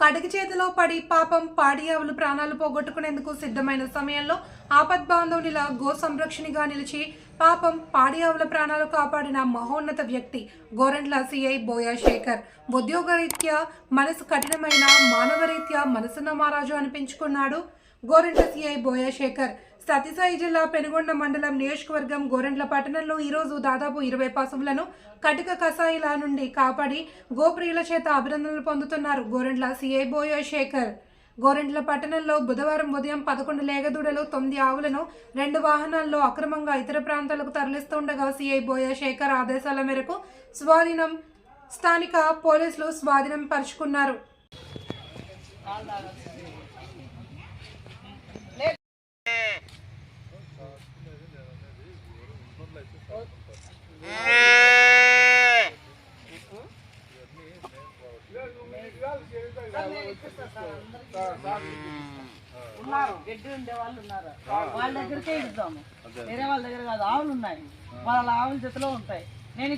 కడిగి చేతిలో పడి పాపం పాడి ఆవులు ప్రాణాలు పోగొట్టుకునేందుకు సిద్ధమైన సమయంలో ఆపద్బాంధవునిలా గో సంరక్షణిగా నిలిచి పాపం పాడి ఆవుల ప్రాణాలు కాపాడిన మహోన్నత వ్యక్తి గోరెంట్ల సిఐ బోయా శేఖర్ ఉద్యోగరీత్యా మనసు కఠినమైన మానవరీత్యా మనసున్న మహారాజు అనిపించుకున్నాడు గోరెంట్ల సిఐ బోయా శేఖర్ సత్యసాయి జిల్లా పెనుగొండ మండలం నియోజకవర్గం గోరెంట్ల పట్టణంలో ఈరోజు దాదాపు ఇరవై పశువులను కటిక కసాయిల నుండి కాపాడి గోప్రియుల చేత అభినందనలు పొందుతున్నారు గోరెంట్ల సిఐ బోయో శేఖర్ గోరెంట్ల పట్టణంలో బుధవారం ఉదయం పదకొండు లేగదూడలు తొమ్మిది ఆవులను రెండు వాహనాల్లో అక్రమంగా ఇతర ప్రాంతాలకు తరలిస్తుండగా సిఐ బోయ శేఖర్ ఆదేశాల మేరకు స్వాధీనం స్థానిక పోలీసులు స్వాధీనం పరుచుకున్నారు. ఉన్నారు. గడ్డి ఉండే వాళ్ళు ఉన్నారు. వాళ్ళ దగ్గరికే ఇద్దాము వేరే వాళ్ళ దగ్గర కాదు ఆవులు ఉన్నాయి. వాళ్ళ ఆవుల జతలో ఉంటాయి. నేను